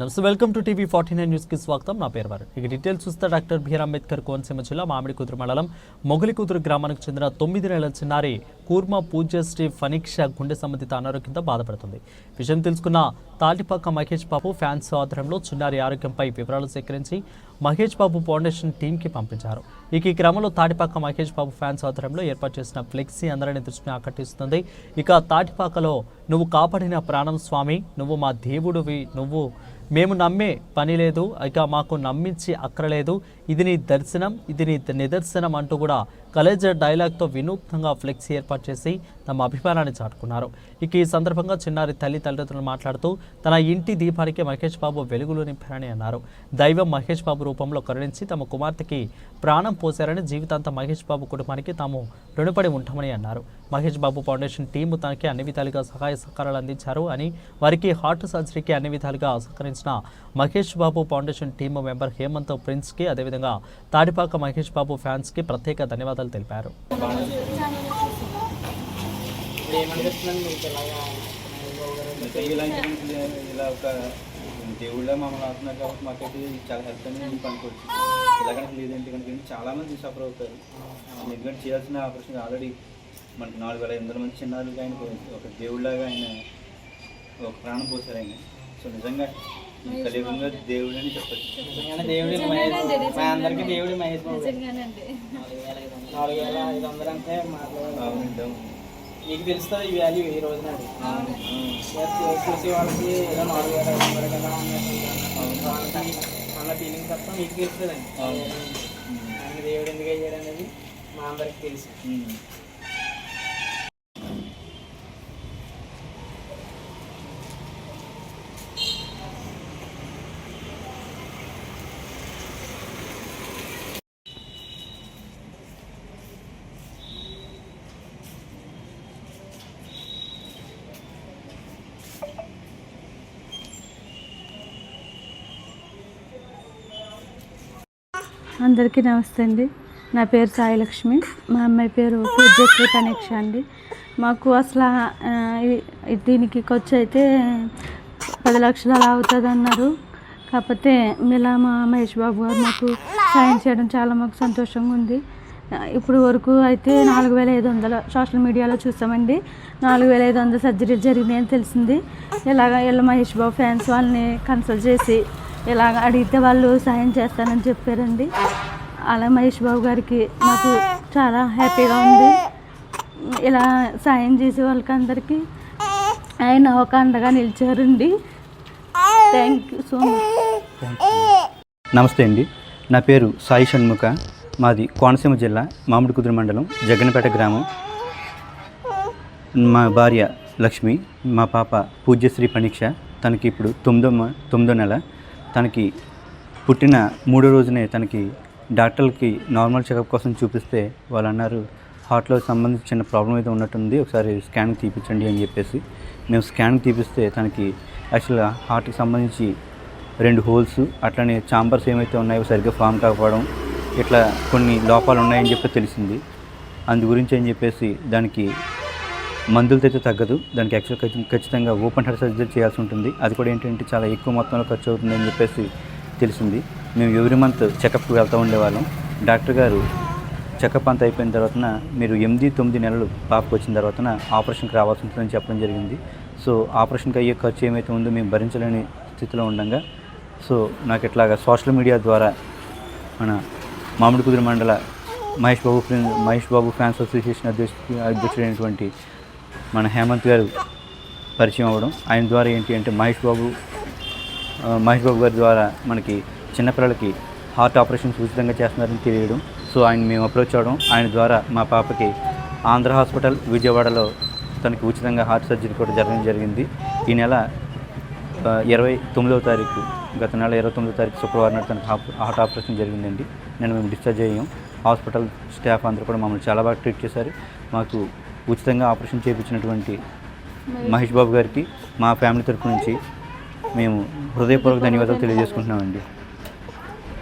నమస్తే welcome to TV forty nine న్యూస్కి స్వాగతం. నా పేరు వారు ఇక డీటెయిల్స్ చూస్తే డాక్టర్ బిఆర్ అంబేద్కర్ కోనసీమ జిల్లా మామిడి కూతురు మండలం మొగలి కూతురు గ్రామానికి చెందిన తొమ్మిది నెలల చిన్నారి కూర్మ పూజ్యశ్రీ ఫనీక్ష గుండె సంబంధిత అనారోగ్యంతో బాధపడుతుంది. విషయం తెలుసుకున్న తాటిపాక మహేష్ బాబు ఫ్యాన్స్ ఆధ్వర్యంలో చిన్నారి ఆరోగ్యంపై వివరాలు సేకరించి మహేష్ బాబు ఫౌండేషన్ టీంకి పంపించారు. ఇక ఈ క్రమంలో తాటిపాక మహేష్ బాబు ఫ్యాన్స్ ఆధ్వర్యంలో ఏర్పాటు చేసిన ఫ్లెక్సీ అందరిని దృష్టిని ఆకర్షిస్తుంది. ఇక తాటిపాకలో నువ్వు కాపాడిన ప్రాణం స్వామి నువ్వు మా దేవుడివి నువ్వు మేము నమ్మే పని లేదు ఇక మాకు నమ్మించి అక్కరలేదు ఇది నీ దర్శనం ఇది నీ నిదర్శనం అంటూ కూడా కలేజ్ డైలాగ్తో వినూత్నంగా ఫ్లెక్సీ ఏర్పాటు చేసి తమ అభిమానాన్ని చాటుకున్నారు. ఇక ఈ సందర్భంగా చిన్నారి తల్లి తల్లిదండ్రులు మాట్లాడుతూ తన ఇంటి దీపానికి మహేష్ బాబు వెలుగులు నింపారని అన్నారు. దైవం మహేష్ బాబు రూపంలో కరుణించి తమ కుమార్తెకి ప్రాణం పోశారని జీవితాంతం మహేష్ బాబు కుటుంబానికి తాము రుణపడి ఉంటామని అన్నారు. మహేష్ బాబు ఫౌండేషన్ టీము తనకి అన్ని విధాలుగా సహాయ సహకారాలు అందించారు అని వారికి హార్ట్ సర్జరీకి అన్ని విధాలుగా సహకరించిన Mahesh Babu foundation team member Hemanth ప్రిన్స్కి అదేవిధంగా తాడిపాక మహేష్ బాబు ఫ్యాన్స్కి ప్రత్యేక ధన్యవాదాలు తెలిపారు. ఇలా ఒక దేవుళ్ళ మమ్మల్ని అవుతున్నారు కాబట్టి మాకైతే ఇది చాలా హెల్ప్ అని మీకు అనుకోవచ్చు కనుక లేదంటే కనుక చాలా మంది సఫర్ అవుతారు. ఎందుకంటే చేయాల్సిన ఆపరేషన్ ఆల్రెడీ మనకి నాలుగు వేల ఎనిమిది వందల మంది చిన్నారులకి ఆయన ఒక దేవుళ్ళగా ఆయన ఒక ప్రాణం పోసారు ఆయన. సో నిజంగా కలియుగంగా దేవుడు అని చెప్పచ్చు. దేవుడి మహేష్ మా అందరికీ దేవుడి మహేష్ నాలుగు వేల ఐదు వందలు అంటే మాట్లాడాలి. అవునండి అవును. మీకు తెలుస్తుంది ఈ వాల్యూ ఈ రోజున చూసే వాళ్ళకి ఏదో నాలుగు వేల ఐదు వందలు కదా వాళ్ళకి అన్న ఫీలింగ్ తప్ప మీకు తెలుస్తుందండి. ఆయన దేవుడు ఎందుకు అయ్యాడు అనేది మా అందరికి తెలుసు. అందరికీ నమస్తే అండి. నా పేరు సాయిలక్ష్మి. మా అమ్మాయి పేరు పూజశ్రీ కనీక్ష అండి. మాకు అసలు దీనికి ఖర్చు అయితే పది లక్షలు అలా అవుతుంది అన్నారు కాకపోతే మీలా మా మహేష్ బాబు గారు మాకు సాయం చేయడం చాలా మాకు సంతోషంగా ఉంది. ఇప్పుడు వరకు అయితే నాలుగు వేల ఐదు వందల సోషల్ మీడియాలో చూసామండి. నాలుగు వేల ఐదు వందల సర్జరీలు జరిగినాయని తెలిసింది. ఇలాగ వీళ్ళ మహేష్ బాబు ఫ్యాన్స్ వాళ్ళని కన్సల్ట్ చేసి ఇలాగ అడిగితే వాళ్ళు సాయం చేస్తానని చెప్పారండి. అలా మహేష్ బాబు గారికి మాకు చాలా హ్యాపీగా ఉంది. ఇలా సాయం చేసే వాళ్ళకి అందరికీ ఆయన ఒక అండగా నిలిచారండి. థ్యాంక్ యూ సో మచ్ నమస్తే అండి. నా పేరు సాయి షణ్ముఖ. మాది కోనసీమ జిల్లా మామిడి కుదురు మండలం జగన్పేట గ్రామం. మా భార్య లక్ష్మి మా పాప పూజ్యశ్రీ పణీక్ష తనకి ఇప్పుడు తొమ్మిదో తొమ్మిదో నెల. తనకి పుట్టిన మూడో రోజునే తనకి డాక్టర్లకి నార్మల్ చెకప్ కోసం చూపిస్తే వాళ్ళు అన్నారు హార్ట్లో సంబంధించి చిన్న ప్రాబ్లం అయితే ఉన్నట్టుంది ఒకసారి స్కాన్ తీపించండి అని చెప్పేసి. మేము స్కాన్ తీపిస్తే తనకి యాక్చువల్గా హార్ట్కి సంబంధించి రెండు హోల్స్ అట్లనే చాంబర్స్ ఏమైతే ఉన్నాయో సరిగ్గా ఫామ్ కాకపోవడం ఇట్లా కొన్ని లోపాలు ఉన్నాయని చెప్పి తెలిసింది. అందు గురించి అని చెప్పేసి దానికి మందులతో అయితే తగ్గదు. దానికి యాక్చువల్ ఖచ్చితంగా ఓపెన్ హార్ట్ సర్జరీ చేయాల్సి ఉంటుంది. అది కూడా ఏంటంటే చాలా ఎక్కువ మొత్తంలో ఖర్చు అవుతుంది అని చెప్పేసి తెలిసింది. మేము ఎవ్రీ మంత్ చెకప్కి వెళ్తూ ఉండేవాళ్ళం. డాక్టర్ గారు చెకప్ అంతా అయిపోయిన తర్వాత మీరు ఎనిమిది తొమ్మిది నెలలు పాపకు వచ్చిన తర్వాత ఆపరేషన్కి రావాల్సి ఉంటుందని చెప్పడం జరిగింది. సో ఆపరేషన్కి అయ్యే ఖర్చు ఏమైతే ఉందో మేము భరించలేని స్థితిలో ఉండగా. సో నాకు ఇట్లాగా సోషల్ మీడియా ద్వారా మన మామిడి కుదురు మండల Mahesh Babu friend Mahesh Babu fans association అధ్యక్ష అధ్యక్షుడైనటువంటి మన హేమంత్ గారు పరిచయం అవ్వడం. ఆయన ద్వారా ఏంటి అంటే మహేష్ బాబు మహేష్ బాబు గారి ద్వారా మనకి చిన్నపిల్లలకి హార్ట్ ఆపరేషన్స్ ఉచితంగా చేస్తున్నారని తెలియడం. సో ఆయన మేము అప్రోచ్ అవ్వడం. ఆయన ద్వారా మా పాపకి ఆంధ్ర హాస్పిటల్ విజయవాడలో తనకి ఉచితంగా హార్ట్ సర్జరీ కూడా జరగడం జరిగింది. ఈ నెల ఇరవై తొమ్మిదవ తారీఖు గత నెల ఇరవై తొమ్మిదో తారీఖు శుక్రవారం నాడు తనకు హార్ట్ ఆపరేషన్ జరిగిందండి. నేను మేము డిశ్చార్జ్ అయ్యాం. హాస్పిటల్ స్టాఫ్ అందరూ కూడా మమ్మల్ని చాలా బాగా ట్రీట్ చేశారు. మాకు ఉచితంగా ఆపరేషన్ చేయించినటువంటి మహేష్ బాబు గారికి మా ఫ్యామిలీ తరపు నుంచి మేము హృదయపూర్వక ధన్యవాదాలు తెలియజేసుకుంటున్నామండి.